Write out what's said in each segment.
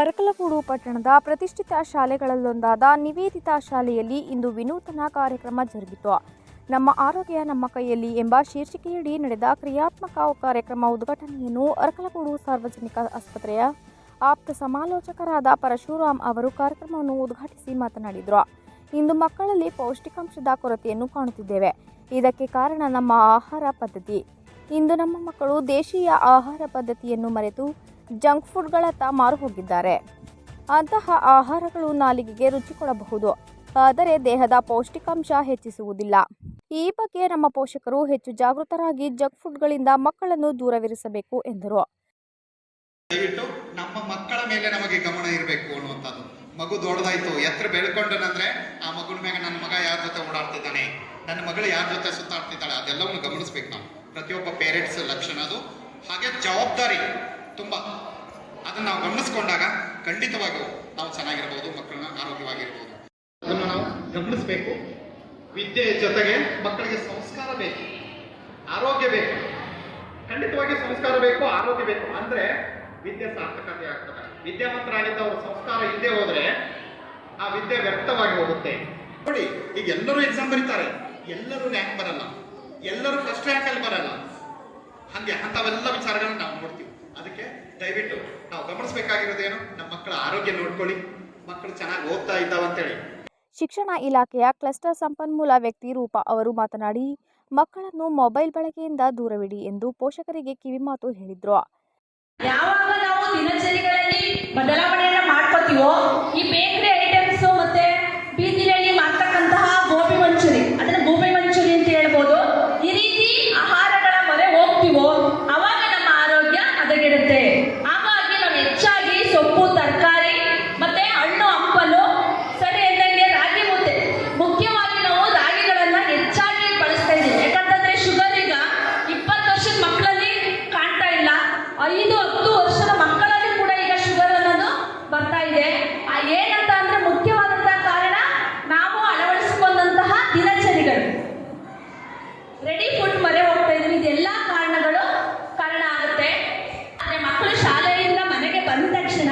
ಅರಕಲಗೂಡು ಪಟ್ಟಣದ ಪ್ರತಿಷ್ಠಿತ ಶಾಲೆಗಳಲ್ಲೊಂದಾದ ನಿವೇದಿತಾ ಶಾಲೆಯಲ್ಲಿ ಇಂದು ವಿನೂತನ ಕಾರ್ಯಕ್ರಮ ಜರುಗಿತು. ನಮ್ಮ ಆರೋಗ್ಯ ನಮ್ಮ ಕೈಯಲ್ಲಿ ಎಂಬ ಶೀರ್ಷಿಕೆಯಡಿ ನಡೆದ ಕ್ರಿಯಾತ್ಮಕ ಕಾರ್ಯಕ್ರಮ ಉದ್ಘಾಟನೆಯನ್ನು ಅರಕಲಗೂಡು ಸಾರ್ವಜನಿಕ ಆಸ್ಪತ್ರೆಯ ಆಪ್ತ ಸಮಾಲೋಚಕರಾದ ಪರಶುರಾಮ್ ಅವರು ಕಾರ್ಯಕ್ರಮವನ್ನು ಉದ್ಘಾಟಿಸಿ ಮಾತನಾಡಿದರು. ಇಂದು ಮಕ್ಕಳಲ್ಲಿ ಪೌಷ್ಟಿಕಾಂಶದ ಕೊರತೆಯನ್ನು ಕಾಣುತ್ತಿದ್ದೇವೆ. ಇದಕ್ಕೆ ಕಾರಣ ನಮ್ಮ ಆಹಾರ ಪದ್ಧತಿ. ಇಂದು ನಮ್ಮ ಮಕ್ಕಳು ದೇಶೀಯ ಆಹಾರ ಪದ್ಧತಿಯನ್ನು ಮರೆತು ಜಂಕ್ ಫುಡ್ಗಳತ್ತ ಮಾರು ಹೋಗಿದ್ದಾರೆ. ಅಂತಹ ಆಹಾರಗಳು ನಾಲಿಗೆಗೆ ರುಚಿ ಕೊಡಬಹುದು ಆದರೆ ದೇಹದ ಪೌಷ್ಟಿಕಾಂಶ ಹೆಚ್ಚಿಸುವುದಿಲ್ಲ. ಈ ಬಗ್ಗೆ ನಮ್ಮ ಪೋಷಕರು ಹೆಚ್ಚು ಜಾಗೃತರಾಗಿ ಜಂಕ್ ಫುಡ್ಗಳಿಂದ ಮಕ್ಕಳನ್ನು ದೂರವಿರಿಸಬೇಕು ಎಂದರು. ದಯವಿಟ್ಟು ನಮ್ಮ ಮಕ್ಕಳ ಮೇಲೆ ನಮಗೆ ಗಮನ ಇರಬೇಕು ಅನ್ನುವಂಥದ್ದು. ಮಗು ದೊಡ್ಡದಾಯ್ತು, ಎತ್ತರ ಬೆಳ್ಕೊಂಡನಂದ್ರೆ ಆ ಮಗುನ ಮೇಲೆ ನನ್ನ ಮಗ ಯಾರ ಜೊತೆ ಓಡಾಡ್ತಿದ್ದಾನೆ, ನನ್ನ ಮಗಳು ಯಾರ ಜೊತೆ ಸುತ್ತಾಡ್ತಿದ್ದಾಳೆ ಅದೆಲ್ಲವನ್ನು ಗಮನಿಸ್ಬೇಕು ನಾವು. ಪ್ರತಿಯೊಬ್ಬ ಪೇರೆಂಟ್ಸ್ ಲಕ್ಷಣ ಅದು. ಹಾಗೆ ಜವಾಬ್ದಾರಿ. ತುಂಬಾ ಅದನ್ನು ನಾವು ಗಮನಿಸ್ಕೊಂಡಾಗ ಖಂಡಿತವಾಗಿಯೂ ನಾವು ಚೆನ್ನಾಗಿರ್ಬೋದು, ಮಕ್ಕಳನ್ನ ಆರೋಗ್ಯವಾಗಿರ್ಬೋದು. ಅದನ್ನು ನಾವು ಗಮನಿಸಬೇಕು. ವಿದ್ಯೆ ಜೊತೆಗೆ ಮಕ್ಕಳಿಗೆ ಸಂಸ್ಕಾರ ಬೇಕು, ಆರೋಗ್ಯ ಬೇಕು. ಖಂಡಿತವಾಗಿ ಸಂಸ್ಕಾರ ಬೇಕು, ಆರೋಗ್ಯ ಬೇಕು. ಅಂದ್ರೆ ವಿದ್ಯೆ ಸಾರ್ಥಕತೆ ಆಗ್ತದೆ. ವಿದ್ಯಾವಂತರಾಗಿದ್ದವರು ಸಂಸ್ಕಾರ ಇಲ್ಲದೆ ಹೋದ್ರೆ ಆ ವಿದ್ಯೆ ವ್ಯರ್ಥವಾಗಿ ಹೋಗುತ್ತೆ. ನೋಡಿ, ಈಗ ಎಲ್ಲರೂ ಎಕ್ಸಾಮ್ ಬರೀತಾರೆ. ಎಲ್ಲರೂ ರ್ಯಾಂಕ್ ಬರಲ್ಲ. ಎಲ್ಲರೂ ಫಸ್ಟ್ ರ್ಯಾಂಕ್ ಅಲ್ಲಿ ಬರಲ್ಲ. ಹಂಗೆ ಅಂಥವೆಲ್ಲ ವಿಚಾರಗಳನ್ನ ನಾವು ನೋಡ್ತೀವಿ. ಅದಕ್ಕೆ ದಯವಿಟ್ಟು ನಾವು ಗಮನಿಸಬೇಕಾಗಿರೋದೇನು? ನಮ್ಮ ಮಕ್ಕಳ ಆರೋಗ್ಯ ನೋಡ್ಕೊಳ್ಳಿ. ಮಕ್ಕಳು ಚೆನ್ನಾಗಿ ಓದ್ತಾ ಹೇಳಿ ಶಿಕ್ಷಣ ಇಲಾಖೆಯ ಕ್ಲಸ್ಟರ್ ಸಂಪನ್ಮೂಲ ವ್ಯಕ್ತಿ ರೂಪ ಅವರು ಮಾತನಾಡಿ ಮಕ್ಕಳನ್ನು ಮೊಬೈಲ್ ಬಳಕೆಯಿಂದ ದೂರವಿಡಿ ಎಂದು ಪೋಷಕರಿಗೆ ಕಿವಿಮಾತು ಹೇಳಿದ್ರು. ಯಾವಾಗ ನಾವು ದಿನಚರಿಗಳಲ್ಲಿ ಬದಲಾವಣೆಯನ್ನ ರೆಡಿ ಫುಡ್ ಮರೆ ಹೋಗ್ತಾ ಇದ್ದೀನಿ. ಇದೆಲ್ಲ ಕಾರಣಗಳು ಕಾರಣ ಆಗುತ್ತೆ. ಆದರೆ ಮಕ್ಕಳು ಶಾಲೆಯಿಂದ ಮನೆಗೆ ಬಂದ ತಕ್ಷಣ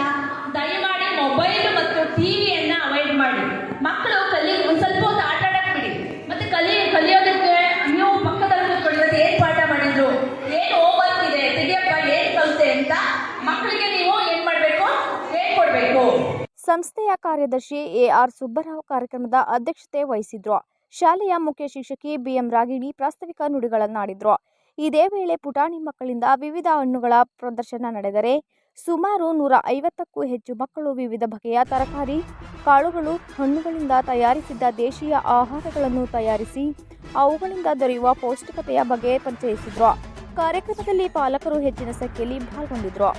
ದಯಮಾಡಿ ಮೊಬೈಲ್ ಮತ್ತು ಟಿವಿಯನ್ನ ಅವಾಯ್ಡ್ ಮಾಡಿ. ಮಕ್ಕಳು ಕಲಿ ಒಂದು ಸ್ವಲ್ಪ ಹೊತ್ತು ಆಟ ಆಡಕ್ಕೆ ಬಿಡಿ. ಮತ್ತೆ ಕಲಿ, ಕಲಿಯೋದಕ್ಕೆ ನೀವು ಪಕ್ಕದಲ್ಲಿ ಕೂತ್ಕೊಳ್ಳೋದು ಏನ್ ಪಾಠ ಮಾಡಿದ್ರು? ಏನು ಹೋಮ್ವರ್ಕ್ ಇದೆ? ತೆಗಿಯಪ್ಪ, ಏನ್ ಕಲಿತೆ ಅಂತ ಮಕ್ಕಳಿಗೆ ನೀವು ಏನ್ ಮಾಡ್ಬೇಕು? ಹೇಳ್ಕೊಡ್ಬೇಕು ಸಂಸ್ಥೆಯ ಕಾರ್ಯದರ್ಶಿ ಎ ಆರ್ ಸುಬ್ಬರಾವ್ ಕಾರ್ಯಕ್ರಮದ ಅಧ್ಯಕ್ಷತೆ ವಹಿಸಿದ್ರು. ಶಾಲೆಯ ಮುಖ್ಯ ಶಿಕ್ಷಕಿ ಬಿಎಂ ರಾಗಿಣಿ ಪ್ರಾಸ್ತಾವಿಕ ನುಡಿಗಳನ್ನಾಡಿದರು. ಇದೇ ವೇಳೆ ಪುಟಾಣಿ ಮಕ್ಕಳಿಂದ ವಿವಿಧ ಹಣ್ಣುಗಳ ಪ್ರದರ್ಶನ ನಡೆದರೆ ಸುಮಾರು ನೂರ ಐವತ್ತಕ್ಕೂ ಹೆಚ್ಚು ಮಕ್ಕಳು ವಿವಿಧ ಬಗೆಯ ತರಕಾರಿ, ಕಾಳುಗಳು, ಹಣ್ಣುಗಳಿಂದ ತಯಾರಿಸಿದ್ದ ದೇಶೀಯ ಆಹಾರಗಳನ್ನು ತಯಾರಿಸಿ ಅವುಗಳಿಂದ ದೊರೆಯುವ ಪೌಷ್ಟಿಕತೆಯ ಬಗ್ಗೆ ಪರಿಚಯಿಸಿದ್ರು. ಕಾರ್ಯಕ್ರಮದಲ್ಲಿ ಪಾಲಕರು ಹೆಚ್ಚಿನ ಸಂಖ್ಯೆಯಲ್ಲಿ ಪಾಲ್ಗೊಂಡಿದ್ರು